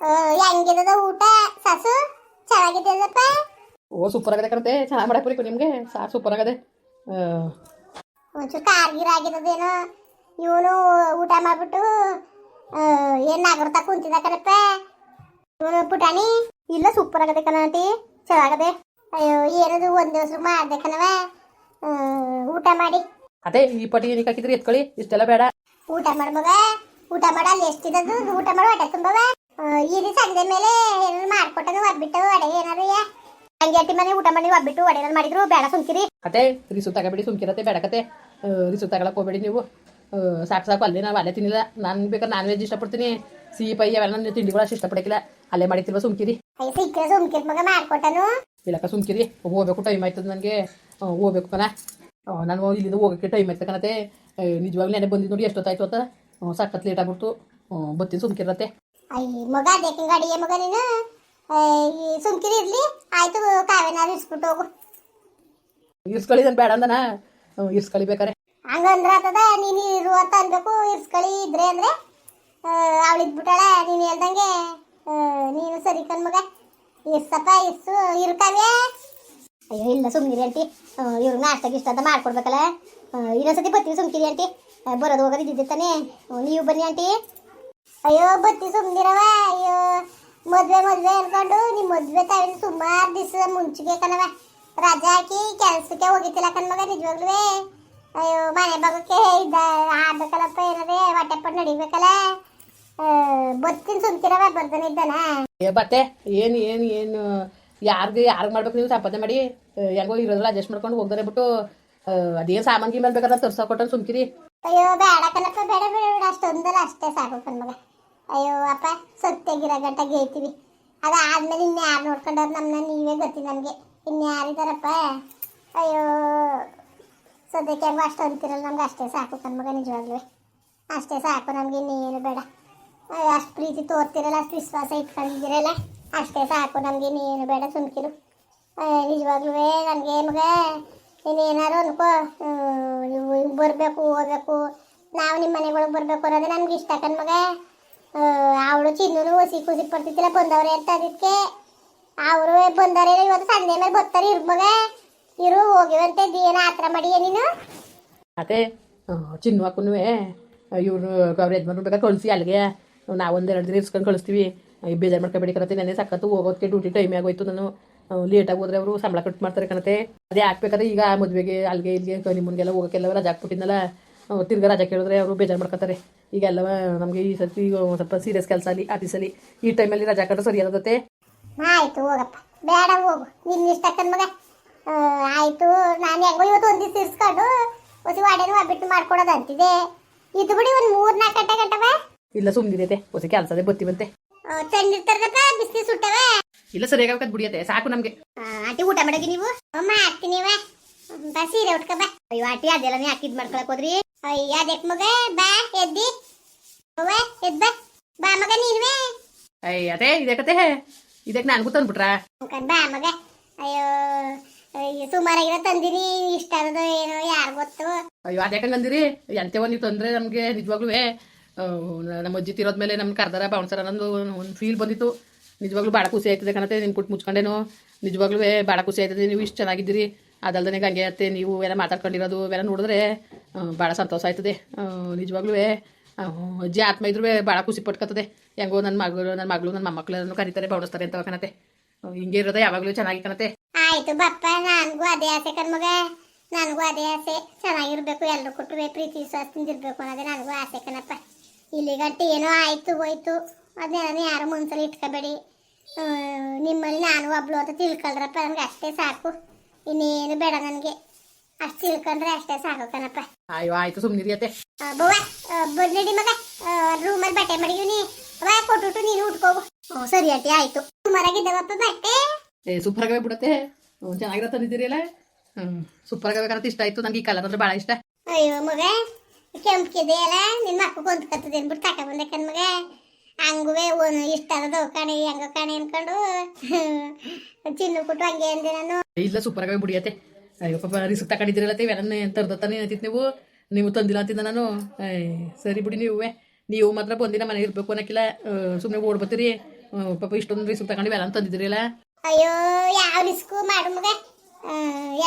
ಹೆಂಗಿದದ ಊಟ ಸಾಸು? ಚೆನ್ನಾಗಿದ್ದಪ್ಪ ಓ ಸೂಪರ್ ಆಗದೆ ಕಣತೆ. ಚೆನ್ನಾಗಿ ಮಾಡಕ್ ಬರೀಕು ನಿಮಗೆ. ಸಾರ್ ಸೂಪರ್ ಆಗದೆ ಒಂಚೂರು ಕಾರ್ಗಿರ ಆಗಿದ್ದದೇನೋ ಇವನು ಊಟ ಮಾಡ್ಬಿಟ್ಟು ಏನ್ ನಾಗರ್ತಾ ಕುಂತಿದ್ದ ಕಣಪ್ಪ? ಇವನು ಪುಟಾಣಿ? ಇಲ್ಲ ಸೂಪರ್ ಆಗದೆ ಕಣಾಟಿ ಚೆನ್ನಾಗದೆ. ಅಯ್ಯೋ ಏನದು ಒಂದ್ ದಿವಸ ಮಾಡ್ದೆ ಕಣವ ಊಟ ಮಾಡಿ. ಅದೇ ಈ ಪಟ್ಟಿ ಏನಕ್ಕೆ ಹಾಕಿದ್ರಿ ಎತ್ಕೊಳ್ಳಿ. ಇಷ್ಟೆಲ್ಲ ಬೇಡ. ಊಟ ಮಾಡು ಮಗ. ಊಟ ಮಾಡ ಅಲ್ಲಿ ಎಷ್ಟಿದದು? ಊಟ ಮಾಡಿ ಹೊಟ್ಟೆ ತುಂಬವ. ರೀತಿ ಸಂಜೆ ಮೇಲೆ ಏನಾದ್ರು ಮಾಡ್ಕೊಟ್ಟದು ಒಬ್ಬಿಟ್ಟು ಒಡೆ ಏನಾರು ಅಟ್ಟಿ ಮನೆ ಊಟ ಮಾಡಿ ಒಬ್ಬಿಟ್ಟು ಒಡೆ ಏನಾದ್ರು ಮಾಡಿದ್ರು ಬೇಡ ಸುಮ್ಕಿರಿ. ಕತೆ ರಿಸು ತಗಬೇಡಿ ಸುಮ್ಕಿರತ್ತೆ ಬೇಡ ಕತೆ ರಿಸು ತಗೊಳಕ್ ಹೋಗ್ಬೇಡಿ ನೀವು. ಸಾಕ್ ಸಾಕು ಅಲ್ಲೇ ನಾವು ಅಲ್ಲೇ ತಿನ್ನಿಲ್ಲ. ನಾನು ಬೇಕಾದ್ರೆ ನಾನ್ ವೆಜ್ ಇಷ್ಟಪಡ್ತೀನಿ. ಸಿಹಿ ಪೈ ಅವೆಲ್ಲ ನನ್ನ ತಿಂಡಿಗಳು ಅಷ್ಟು ಇಷ್ಟಪಡಕ್ಕಿಲ್ಲ ಅಲ್ಲೇ ಮಾಡಿತಿಲ್ವ ಸುಮ್ಕಿರಿ. ಇಲ್ಲಕ್ಕ ಸುಮ್ಕಿರಿ. ಹೋಗ್ಬೇಕು ಟೈಮ್ ಆಯ್ತದ ನನಗೆ. ಹೋಗ್ಬೇಕು ಕಣ. ನಾನು ಇಲ್ಲಿಂದ ಹೋಗೋಕ್ಕೆ ಟೈಮ್ ಆಯ್ತು ಕಣತೆ ನಿಜವಾಗ್ಲೂ ನೆನೆ ಬಂದಿದ್ದು ನೋಡಿ ಎಷ್ಟೊತ್ತಾಯ್ತು ಅಂತ. ಸಖತ್ ಲೇಟ್ ಆಗ್ಬಿಡ್ತು. ಬತ್ತೀನಿ ಸುಮ್ಕಿರತ್ತೆ ಅಯ್ಯ ಮಗ ಅದಕ್ಕೆ ಗಾಡಿಯ ಮಗ ನೀನು? ಈ ಸುಮ್ಕಿರಿ ಇರ್ಲಿ. ಆಯ್ತು ಕಾವೇನಾದ್ರು ಇಸ್ಬಿಟ್ಟು ಹೋಗು. ಇಸ್ಕೊಳ್ಳಿದನ್ ಬೇಡ ಅಂದನ? ಇರ್ಸ್ಕೊಳ್ಳಿ ಬೇಕಾರೆ. ಹಂಗಂದ್ರ ಆತದ ನೀನು ಇರು ಅಂತ ಅನ್ಬೇಕು. ಇಸ್ಕೊಳ್ಳಿ ಇದ್ರೆ ಅಂದ್ರೆ ಅವಳು ಇದ್ಬಿಟ್ಟಾಳ ನೀನು ಹೇಳ್ದಂಗೆ ನೀನು ಸರಿ ಕಣ್ ಮಗ. ಇರ್ಸಪ್ಪ ಇರ್ಸು ಇರ್ಕವ್ಯ ಅಯ್ಯೋ ಇಲ್ಲ ಸುಮ್ನಿರಿ ಅಂಟಿ ಇವ್ರು ನಾಷ್ಟಕ್ಕೆ ಇಷ್ಟ ಅಂತ ಮಾಡ್ಕೊಡ್ಬೇಕಲ್ಲ. ಇನ್ನೊಂದ್ಸತಿ ಬರ್ತೀವಿ ಸುಮ್ಕಿರಿ ಅಂಟಿ ಬರೋದು ಹೋಗೋದು ಇದ್ದಿದ್ದೆ ತಾನೇ. ಆ, ನೀವು ಬನ್ನಿ ಆಂಟಿ. ಅಯ್ಯೋ, ಬತ್ತಿ ಸುಮ್ನಿರವ ಅಯ್ಯೋ. ಮದ್ವೆ ಮದ್ವೆ ಅನ್ಕೊಂಡು ನಿಮ್ ಮದ್ವೆ ತಾವಿನ ಸುಮಾರು ದಿವಸ ಮುಂಚಿಗೆ ಕಣವ ರಜೆ ಹಾಕಿ ಕೆಲ್ಸಕ್ಕೆ ಹೋಗಿತ್ತಿಲ್ಲ ಕಣ್ಮಗ ನಿಜವಾಗ್ಲೂ ಅಯ್ಯೋ, ಮನೆ ಭಾಗಕ್ಕೆ ಇದ್ದ ಆಡ್ಬೇಕಲ್ಲಪ್ಪ ಏನದೇ ಹೊಟ್ಟೆ ಪಟ್ಟು ನಡಿಬೇಕಲ್ಲ ಬತ್ತಿನ ಸುಮ್ಕಿರವ ಬರ್ದನೆ ಇದ್ದಾನ. ಏ, ಬತ್ತೆ, ಏನು ಏನು ಏನು, ಯಾರ್ಗೆ, ಯಾರಿಗೆ ಮಾಡ್ಬೇಕು ನೀವು ಸಂಪಾದನೆ ಮಾಡಿ? ಹೆಂಗೋ ಇರೋದ್ರಲ್ಲ ಅಡ್ಜಸ್ಟ್ ಮಾಡ್ಕೊಂಡು ಹೋಗ್ದಾರೆ ಬಿಟ್ಟು ಅದೇನು ಸಾಮಾನು ಗೀಮನ್ ಬೇಕಾದ್ರೆ ತರ್ಸೋ ಸುಮ್ಕಿರಿ. ಅಯ್ಯೋ ಬೇಡ ಬೇಡ ಬೇಡ ಬೇಡ. ಅಷ್ಟೊಂದಲ್ಲ ಅಷ್ಟೇ ಸಾಕು ಕಣ್ಮಗ. ಅಯ್ಯೋ ಅಪ್ಪ ಸತ್ಯಾಗಿರೋ ಗಂಟ ಗೇಯ್ತೀವಿ ಅದಾದ್ಮೇಲೆ ಇನ್ಯಾರು ನೋಡ್ಕೊಂಡವ್ರು ನಮ್ಮನ್ನ ನೀವೇ ಗೊತ್ತಿ ನನಗೆ ಇನ್ಯಾರಿದಾರಪ್ಪ ಅಯ್ಯೋ ಸದ್ಯಕ್ಕೆ ಹೆಂಗೋ ಅಷ್ಟು ಅಂತಿರಲ್ಲ ನಮ್ಗೆ ಅಷ್ಟೇ ಸಾಕು ಕಣ್ಮಗ ನಿಜವಾಗ್ಲೂ. ಅಷ್ಟೇ ಸಾಕು ನಮ್ಗೆ ಇನ್ನೇನು ಬೇಡ. ಅಯ್ಯೋ, ಅಷ್ಟು ಪ್ರೀತಿ ತೋರ್ತಿರಲ್ಲ ಅಷ್ಟು ವಿಶ್ವಾಸ ಇಟ್ಕೊಂಡಿದ್ದೀರಲ್ಲ ಅಷ್ಟೇ ಸಾಕು ನಮ್ಗೆ ಇನ್ನೇನು ಬೇಡ ಸುಮ್ಕಿರು. ನಿಜವಾಗ್ಲೂ ನನಗೆ ಮಗ. ಇನ್ನೇನಾರು ಅನ್ಕೋ ಬರಬೇಕು ಓದಬೇಕು ನಾವು ನಿಮ್ಮ ಮನೆಗಳಿಗೆ ಬರಬೇಕು ಅನ್ನೋದೇ ನಮ್ಗೆ ಇಷ್ಟ ಮಗ. ಅವಳು ಚಿನ್ನೂ ಹೊಸಿ ಖುಷಿ ಪಡ್ತಿದ್ದಿಲ್ಲ, ಬಂದವ್ರೆ ಅಂತ ಅದಕ್ಕೆ ಅವರು ಬಂದವ್ರೆ ಇವತ್ತು ಸಂಜೆ ಮೇಲೆ ಬರ್ತಾರೆ, ಇರ್ ಮಗ. ಇರು ಹೋಗಿವಂತೆ ಏನು ಆತರ ಮಾಡಿ ನೀನು? ಅದೇ ಚಿನ್ನು ಹಾಕುನು ಇವ್ರು ಅವ್ರ ಯಜಮಾನ್ರು ಬೇಕಾದ್ರೆ ಕಳಿಸಿ ಅಲ್ಲಿಗೆ. ನಾವೊಂದು ಒಂದೆರಡು ದಿನ ಇಸ್ಕೊಂಡು ಕಳಿಸ್ತೀವಿ. ಬೇಜಾರು ಮಾಡ್ಕೊಬೇಡಿ ಕಣತೆ ನೆನೆ ಸಖತ್ತು ಹೋಗೋದಕ್ಕೆ ಡ್ಯೂಟಿ ಟೈಮ್ ಆಗೋಯ್ತು ನಾನು ಲೇಟಾಗಿ ಹೋದ್ರೆ ಅವರು ಸಂಬಳ ಕಟ್ ಮಾಡ್ತಾರೆ ಕಣತೆ. ಅದೇ ಹಾಕ್ಬೇಕಾದ್ರೆ ಈಗ ಮದುವೆಗೆ ಅಲ್ಲಿಗೆ ಇಲ್ಲಿಗೆ ನಿಮ್ಮನ್ಗೆಲ್ಲ ಹೋಗೋಕ್ಕೆಲ್ಲ ರಜಾ ಹಾಕ್ಬಿಟ್ಟಿದ್ನಲ್ಲ ತಿರ್ಗಾ ರಜಾ ಕೇಳಿದ್ರೆ ಅವರು ಬೇಜಾರು ಮಾಡ್ಕೊತಾರೆ. ಎಲ್ಲ ನಮಗೆ ಈ ಸರ್ತಿ ಈಗ ಸ್ವಲ್ಪ ಸೀರಿಯಸ್ ಕೆಲಸ ಅಲ್ಲಿ ಆಫೀಸಲ್ಲಿ ಈ ಟೈಮಲ್ಲಿ ರಜಾ ಕಟ್ಟೋ ಸರಿ ಆಗತ್ತೆ ಆಯ್ತು ಹೋಗಪ್ಪ. ಬೇಡ ಹೋಗು. ನಿನ್ನ ಇಷ್ಟ ಮಗ. ಆಯ್ತು. ನಾನು ಹೆಂಗೋ ಇವತ್ತು ಒಂದು ದಿವಸ ಇರ್ಸ್ಕೊಂಡು ಹೊಸಿ ವಾಡೆನೂ ಒಬ್ಬಿಟ್ಟು ಮಾಡ್ಕೊಡೋದು ಅಂತಿದೆ ಇದು ಬಿಡಿ ಒಂದು ಮೂರು ನಾಲ್ಕು ಗಂಟೆ ಗಂಟವ ಇಲ್ಲ ಸುಮ್ಮನಿದೆ ಹೊಸ ಕೆಲಸದೇ ಬಂತೆ. ಚಂದಿರ್ತಾರದಪ್ಪ ಬಿಸಿ ಸುಟ್ಟವ. ಇಲ್ಲ ಸರ್ ಸರಿಯಾಗಬೇಕಂತ ಬಿಡಿಯತ್ತೆ ಸಾಕು ನಮಗೆ. ಆಟಿ ಊಟ ಮಾಡಗಿ ನೀವು? ಮಾಡ್ತೀನಿ ಬಾ ಸೀರೆ ಉಟ್ಕ ಬಾ ಅಯ್ಯೋ ಆಂಟಿ ಅದೆಲ್ಲ ನೀ ಹಾಕಿದ್ ಮಾಡ್ಕೊಳಕ್ ಹೋದ್ರಿ? ಅಯ್ಯ ಅದಕ್ಕೆ ಮಗ? ಬಾ ಎದ್ದಿ. ಅವ್ವ ಎದ್ ಬಾ. ಬಾ ಮಗ ನೀನ್ವೆ ಅಯ್ಯ ಅದೇ ಇದೇ ಕತೆ. ಇದಕ್ಕೆ ನಾನು ತಂದ್ಬಿಟ್ರಾ? ಬಾ ಮಗ. ಅಯ್ಯೋ ಅಯ್ಯೋ ಸುಮಾರಾಗಿರೋ ತಂದಿರಿ. ಇಷ್ಟ ಆದದೋ ಏನೋ ಯಾರು ಗೊತ್ತು? ಅಯ್ಯೋ ಅದ್ಯಾಕಂಗ್ ಅಂದಿರಿ? ಎಂತೆ ಒಂದು ತಂದ್ರೆ ನಮಗೆ ನಿಜವಾಗ್ಲೂ ನಮ್ಮ ಅಜ್ಜಿ ತಿರೋದ್ಮೇಲೆ ನಮ್ಗೆ ಕರ್ದಾರ ಬೌನ್ಸರ ಅನ್ನೋದು ಒಂದು ಫೀಲ್ ಬಂದಿತ್ತು. ನಿಜವಾಗ್ಲೂ ಭಾಳ ಖುಷಿ ಆಯ್ತದೆ ಕಣತೆ ನಿನ್ ಪುಟ್ಟು ಮುಚ್ಕೊಂಡೇನು. ನಿಜವಾಗ್ಲೂ ಭಾಳ ಖುಷಿ ಆಯ್ತದೆ, ನೀವು ಇಷ್ಟು ಚೆನ್ನಾಗಿದ್ದೀರಿ. ಅದಲ್ದೇ ಹಂಗೆ ಅತ್ತೆ, ನೀವು ಎಲ್ಲ ಮಾತಾಡ್ಕೊಂಡಿರೋದು, ಇವೆಲ್ಲ ನೋಡಿದ್ರೆ ಭಾಳ ಸಂತೋಷ ಆಯ್ತದೆ. ನಿಜವಾಗ್ಲೂ ಅಜ್ಜಿ ಆತ್ಮ ಇದ್ರೂ ಭಾಳ ಖುಷಿ ಪಟ್ಕೊತದೆ ಹೆಂಗೋ ನನ್ನ ಮಗಳು ನನ್ನ ಮಗಳು ನನ್ನ ಮೊಮ್ಮಕ್ಕಳನ್ನು ಕರೀತಾರೆ ಬೌಣಿಸ್ತಾರೆ ಅಂತ ಕಣತೆ ಹಿಂಗೆ ಇರೋದೇ ಯಾವಾಗಲೂ ಚೆನ್ನಾಗಿ ಕಣತೆ ಆಯ್ತು ಬಪ್ಪ, ನನಗೂ ಅದೇ ಆಸೆ ಕಣ್ಮಗ. ನನಗೂ ಅದೇ ಆಸೆ. ಚೆನ್ನಾಗಿರ್ಬೇಕು ಎಲ್ಲರೂ ಕೊಟ್ಟು ಪ್ರೀತಿ ವಿಶ್ವಾಸದಿಂದ ಇರ್ಬೇಕು ಅನ್ನೋದೇ ನನಗೂ ಆಸೆ ಕಣಪ್ಪ. ಇಲ್ಲಿ ಗಂಟೆ ಏನೋ ಆಯ್ತು ಹೋಯ್ತು. ಅದನ್ನೆಲ್ಲ ಯಾರು ಮುನ್ಸಲಿ ಇಟ್ಕೋಬೇಡಿ. ನಿಮ್ಮಲ್ಲಿ ನಾನು ಒಬ್ಳು ಅಂತ ತಿಳ್ಕೊಳ್ರಪ್ಪ ನನಗೆ ಅಷ್ಟೇ ಸಾಕು. ಇನ್ನೇನು ಬೇಡ ನನಗೆ. ಅಷ್ಟು ತಿಳ್ಕೊಂಡ್ರೆ ಅಷ್ಟೇ ಸಾಕು ಕಣಪ್ಪ. ಅಯ್ಯೋ ಆಯ್ತು ಸುಮ್ಮನಿರಿಯತ್ತೆ ಬವ್ವ ಬಂದ್ನಡಿ ಮಗ. ರೂಮಲ್ಲಿ ಬಟ್ಟೆ ಮಡಗಿವ್ನಿ ಅವ ಕೊಟ್ಬಿಟ್ಟು ನೀನು ಉಟ್ಕೋಗು. ಹ್ಞೂ ಸರಿ ಆಂಟಿ ಆಯ್ತು. ಸುಮಾರಾಗಿದ್ದಾವಪ್ಪ ಬಟ್ಟೆ? ಏ ಸೂಪರ್ ಆಗವೆ ಬಿಡುತ್ತೆ. ಹ್ಮ್, ಚೆನ್ನಾಗಿರೋ ತಂದಿದ್ದೀರಿ ಅಲ್ಲ? ಹ್ಞೂ ಸೂಪರ್ ಆಗಬೇಕಂತ ಇಷ್ಟ ಆಯ್ತು. ನಂಗೆ ಈ ಕಲರ್ ಅಂದ್ರೆ ಭಾಳ ಇಷ್ಟ. ಅಯ್ಯೋ ಮಗ ಕೆಂಪ್ಕಿದೆ ಅಲ್ಲ ನಿನ್ನ ಮಕ್ಕ ಕೊಂತ ಅನ್ಬಿಟ್ಟು ತಕೊಂಬಂದೆ ಕಣ್ ಮಗ. ಹಂಗುವೆ ಒಂದು ಇಷ್ಟ ಅದ ಕಾಣಿ ಹೆಂಗ ಕಾಣಿ ಅನ್ಕೊಂಡು ಚಿನ್ನು ಕೊಟ್ಟು ಹಂಗೆ ಅಂದೆ ನಾನು. ಇಲ್ಲ ಸೂಪರ್ ಆಗಿ ಬಿಡಿಯತ್ತೆ ಅಯ್ಯೋ ಪಾಪ ರಿಸ್ಕ್ ತಗೊಂಡಿದ್ದೀರಲ್ಲ ಇವೆಲ್ಲ ತರ್ದತ್ತಾನೆ ಅಂತಿತ್ತು ನೀವು. ನೀವು ತಂದಿಲ್ಲ ಅಂತಿದ್ದ ನಾನು. ಏ ಸರಿ ಬಿಡಿ ನೀವೇ. ನೀವು ಮಾತ್ರ ಬಂದಿನ ಮನೆ ಇರ್ಬೇಕು ಅನ್ನಕ್ಕಿಲ್ಲ ಸುಮ್ಮನೆ ಓಡ್ ಬರ್ತೀರಿ. ಹ್ಮ್, ಪಾಪ ಇಷ್ಟೊಂದು ರಿಸ್ಕ್ ತಗೊಂಡು ಎಲ್ಲ ತಂದಿದ್ರಿಲ್ಲ ಅಯ್ಯೋ ಯಾವ ರಿಸ್ಕು ಮಾಡು ಮಗ.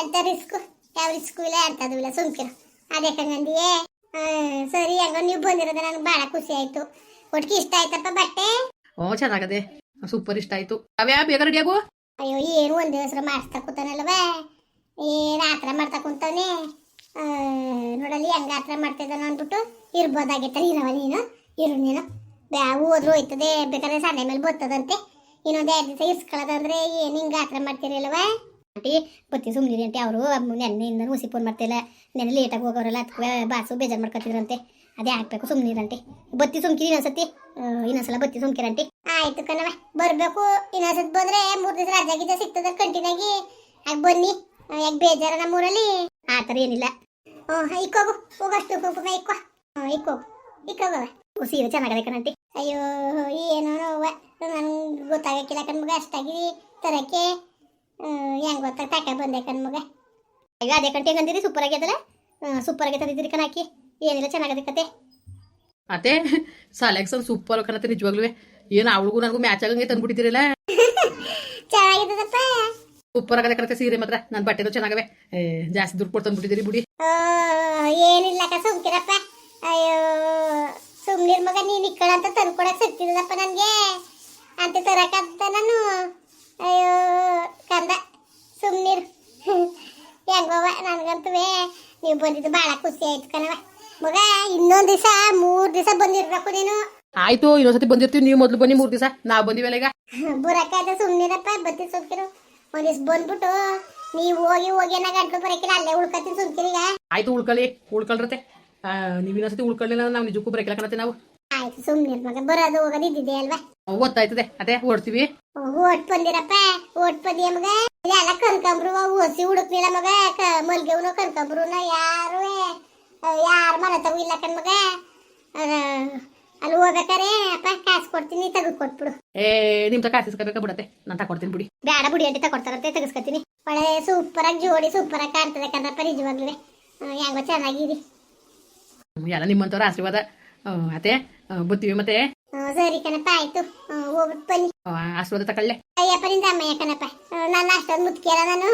ಎಂತ ರಿಸ್ಕು ಯಾವ ರಿಸ್ಕು ಇಲ್ಲ ಎಂತದು ಇಲ್ಲ ಸುಮ್ಕಿರ. ಅದೇ ಕಂಗಂದಿಯೇ ಸರಿ ಹಂಗ ನೀವು ಬಂದಿರೋದು ನನಗೆ ಭಾಳ ಖುಷಿ ಆಯ್ತು. ಒಟ್ಟಿಗೆ ಇಷ್ಟ ಆಯ್ತಪ್ಪ ಬಟ್ಟೆ? ಓ ಚೆನ್ನಾಗದೆ. ಸೂಪರ್ ಇಷ್ಟ ಆಯ್ತು. ಅವ್ಯಾ ಬೇಗ ರೆಡಿ ಆಗು ಅಯ್ಯೋ ಏನು ಒಂದೇ ದಿವಸ ಮಾಡಿಸ್ತಾ ಕೂತಾನಲ್ವ? ಏನು ಆತರ ಮಾಡ್ತಾ ಕುಂತಾನೆ. ನೋಡಲಿ ಹೆಂಗ ಆತರ ಮಾಡ್ತಿದ್ದಾನ ಅಂದ್ಬಿಟ್ಟು ಇರ್ಬೋದಾಗಿತ್ತ ಇರವ ನೀನು? ಇರು ನೀನು. ಬ್ಯಾವು ಹೋದ್ರು ಹೋಯ್ತದೆ. ಬೇಕಾದ್ರೆ ಸಣ್ಣ ಮೇಲೆ ಬರ್ತದಂತೆ. ಇನ್ನೊಂದು ಎರಡು ದಿವಸ ಇಸ್ಕೊಳ್ಳೋದಂದ್ರೆ ಏನು ಹಿಂಗೆ ಆತರ ಮಾಡ್ತೀರಲ್ವಾ ಆಂಟಿ ಬತ್ತಿ ಸುಮ್ಮನಿರಿ ಅಂಟಿ ಅವರು ನೆನ್ನೆಯಿಂದ ಹುಸಿ ಫೋನ್ ಮಾಡ್ತಿಲ್ಲ. ನೆನ್ನೆ ಲೇಟಾಗಿ ಹೋಗೋರಲ್ಲ ಅದಕ್ಕೆ ಬಾಸು ಬೇಜಾರು ಮಾಡ್ಕೊತಿದ್ರಂತೆ. ಅದೇ ಹಾಕ್ಬೇಕು ಸುಮ್ಮನಿರಂತೆ ಬತ್ತಿ ಸುಮ್ಕಿರಿ ಇನ್ನೊಂದ್ಸತಿ. ಇನ್ನೊಂದ್ಸಲ ಬತ್ತಿ ಸುಮ್ಕಿರಂತೆ. ಆಯ್ತು ಕಣವ ಬರ್ಬೇಕು. ಇನ್ನೊಂದ್ಸತಿ ಬಂದ್ರೆ ಮೂರ್ ದಿವಸ ರಜೆ ಸಿಕ್ತದ ಸಿಗ್ತದ ಕಂಟಿನಾಗಿ ಆಗ ಬನ್ನಿ. ಯಾಕೆ ಬೇಜಾರ ನಮ್ಮೂರಲ್ಲಿ? ಆ ಥರ ಏನಿಲ್ಲ. ಓ ಇಕ್ಕೋಗು ಹೋಗಷ್ಟು ಕುಂಕುಮ ಇಕ್ಕೋ ಹ್ಞೂ ಇಕ್ಕೋಗು ಇಕ್ಕೋಗವ ಓ ಸೀರೆ ಚೆನ್ನಾಗದೆ ಕಣಂಟಿ ಅಯ್ಯೋ ಏನೋ ನೋವ ನನ್ಗೆ ಗೊತ್ತಾಗಕ್ಕಿಲ್ಲ ಕಣ್ಮಗ ಅಷ್ಟಾಗಿ ತರಕ್ಕೆ. ಹೆಂಗ್ ಗೊತ್ತಾಗ ತಕ ಬಂದೆ ಕಣ್ಮಗ. ಅಯ್ಯೋ ಅದೇ ಕಂಟಿ ಹಂಗಂದಿರಿ ಸೂಪರ್ ಆಗ್ಯದಲ್ಲ ಸೂಪರ್ ಆಗಿ ತಂದಿದ್ದೀರಿ ಕಣಾಕಿ ಏನಿಲ್ಲ ಚೆನ್ನಾಗದೆ ಕತೆ. ಅದೇ ಸೆಲೆಕ್ಷನ್ ಸೂಪರ್ ಕಣತೆ ನಿಜವಾಗ್ಲೂ ಏನು ಅವಳಿಗೂ ನನಗೂ ಮ್ಯಾಚ್ ಆಗಂಗೆ ತಂದ್ಬಿಟ್ಟಿದ್ದೀರಲ್ಲ? ಚೆನ್ನಾಗಿದ್ದದಪ್ಪ. ಸೂಪರ್ ಆಗದೆ ಕಣತೆ ಸೀರೆ ಮಾತ್ರ. ನನ್ನ ಬಟ್ಟೆನೂ ಚೆನ್ನಾಗವೆ. ಜಾಸ್ತಿ ದುಡ್ಡು ಕೊಟ್ಟು ತಂದ್ಬಿಟ್ಟಿದ್ದೀರಿ ಬಿಡಿ. ಏನಿಲ್ಲ ಅಕ್ಕ ಸುಮ್ಕಿರಪ್ಪ. ಅಯ್ಯೋ ಸುಮ್ನಿರ್ ಮಗ ನೀನು ಇಕ್ಕಳ ಅಂತ ತಂದ್ಕೊಡಕ್ ಸಿಗ್ತಿಲ್ಲಪ್ಪ ನನ್ಗೆ. ಅಂತ ತರಕಂತ ನಾನು. ಅಯ್ಯೋ ಕಂದ ಸುಮ್ನಿರ್. ಹೆಂಗವ ನನ್ಗಂತುವೆ. ನೀವು ಬಂದಿದ್ದು ಭಾಳ ಖುಷಿ ಆಯ್ತು ಕಣವ ಮಗ ಇನ್ನೊಂದ್ ದಿವಸ ಮೂರ್ ದಿವಸ ಬಂದಿರ್ಬೇಕು ನೀನು. ಆಯ್ತು ಇನ್ನೊಂದ್ಸತಿ ಬಂದಿರ್ತೀವಿ ನೀವು ಮೊದಲು ಬನ್ನಿ ಮೂರು ದಿವಸ. ನಾವ್ ಬಂದಿವಲ್ಲ ಈಗ. ಬರಕಾದ ಸುಮ್ನಿರಪ್ಪ ಬತ್ತಿ ಸುಮ್ಕಿರು. ಒಂದ್ ದಿವ್ಸ ಬಂದ್ಬಿಟ್ಟು ನೀವು ಹೋಗಿ ಹೋಗಿ ಏನಾಗ ಗಂಟ್ಲು ಬರಕಿಲ್ಲ ಅಲ್ಲೇ ಉಳ್ಕತ್ತೀನಿ ಸುಮ್ಕಿರೀಗ ಆಯ್ತು ಉಳ್ಕೊಳ್ಳಿ ಉಳ್ಕೊಳ್ರತೆ ನೀವು ಇನ್ನೊಂದ್ಸತಿ ಉಳ್ಕೊಳ್ಳಿಲ್ಲ ನಾವು ನಿಜಕ್ಕೂ ಬರಕಿಲ್ಲ ಕಣತ್ತೆ ನಾವು. ಆಯ್ತು ಸುಮ್ನಿರ್ ಮಗ ಬರೋದು ಹೋಗೋದು ಇದ್ದಿದೆ ಅಲ್ವಾ? ಗೊತ್ತಾಯ್ತದೆ ಅದೇ ಓಡ್ತೀವಿ. ಓಟ್ ಬಂದಿರಪ್ಪ ಓಟ್ ಬಂದಿಯ ಮಗ? ಇದೆಲ್ಲ ಕನ್ಕಂಬ್ರು ಓಸಿ ಹುಡುಕ್ಲಿಲ್ಲ ಮಗ ಮಲ್ಗೆವ್ನು ಕನ್ಕಂಬ್ರು ಯಾರು ಯಾರ ಮನೆ ತಗೋ ಇಲ್ಲ ಕಣ್ ಮಗ? ಅದ ಅಲ್ಲಿ ಹೋಗ್ಬೇಕಾರೆ ಅಪ್ಪ ಕಾಸು ಕೊಡ್ತೀನಿ ತೆಗೆದು ಕೊಟ್ಬಿಡು. ಏ ನಿಮ್ ತಕ ಇಸ್ಕೋಬೇಕಾ ಬಿಡತ್ತೆ? ನಾನು ತಗೊಡ್ತೀನಿ ಬಿಡಿ. ಬೇಡ ಬುಡಿ ಅಂತ ತಗೊಡ್ತಾರಂತೆ ತೆಗಿಸ್ಕೊತೀನಿ. ಒಳ್ಳೆ ಸೂಪರ್ ಆಗಿ ಜೋಡಿ ಸೂಪರ್ ಆಗಿ ಕಾಣ್ತದೆ ಕಣಪ್ಪ ನಿಜವಾಗ್ಲೂ. ಹೆಂಗೋ ಚೆನ್ನಾಗಿರಿ. ಎಲ್ಲ ನಿಮ್ಮಂಥವ್ರ ಆಶೀರ್ವಾದ. ಅತ್ತೆ ಬುತ್ತಿವಿ ಮತ್ತೆ ಸರಿ ಕಣಪ್ಪ ಆಯ್ತು. ಹೋಗ್ಬಿಟ್ಟು ಬನ್ನಿ. ಆಶೀರ್ವಾದ ತಕೊಳ್ಳೆ ಅಯ್ಯಪ್ಪ ನಿಂದ ಅಮ್ಮಯ್ಯ ಕಣಪ್ಪ. ನನ್ನ ಅಷ್ಟೊಂದು ಮುತ್ಕಿಯಲ್ಲ ನಾನು.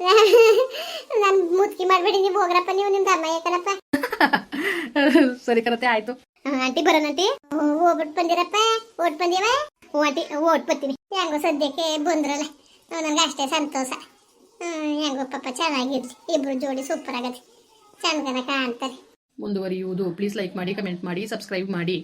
ನಾನು ಮುತ್ಕಿ ಮಾಡ್ಬೇಡಿ ನೀವು ಹೋಗ್ರಪ್ಪ ನೀವು ನಿಮ್ದು ಅಮ್ಮಯ್ಯ ಕಣಪ್ಪ. ಸರಿ ಕರತ್ತೆ ಆಯ್ತು. ಆಂಟಿ ಬರೋಣಂಟಿ ಹೋಗ್ಬಿಟ್ಟು ಬಂದಿರಪ್ಪ. ಓಟ್ ಬಂದಿವ ಹ್ಞೂ ಆಂಟಿ ಓಟ್ ಬರ್ತೀನಿ. ಹೆಂಗೋ ಸದ್ಯಕ್ಕೆ ಬಂದ್ರಲ್ಲ. ನನಗೆ ಅಷ್ಟೇ ಸಂತೋಷ. ಹೆಂಗೋ ಪಾಪ ಚೆನ್ನಾಗಿರ್ಲಿ. ಇಬ್ರು ಜೋಡಿ ಸೂಪರ್ ಆಗತ್ತೆ ಚಂದನ ಕಾಣ್ತಾರೆ. ಮುಂದುವರಿಯುವುದು. ಪ್ಲೀಸ್ ಲೈಕ್ ಮಾಡಿ ಕಮೆಂಟ್ ಮಾಡಿ ಸಬ್ಸ್ಕ್ರೈಬ್ ಮಾಡಿ.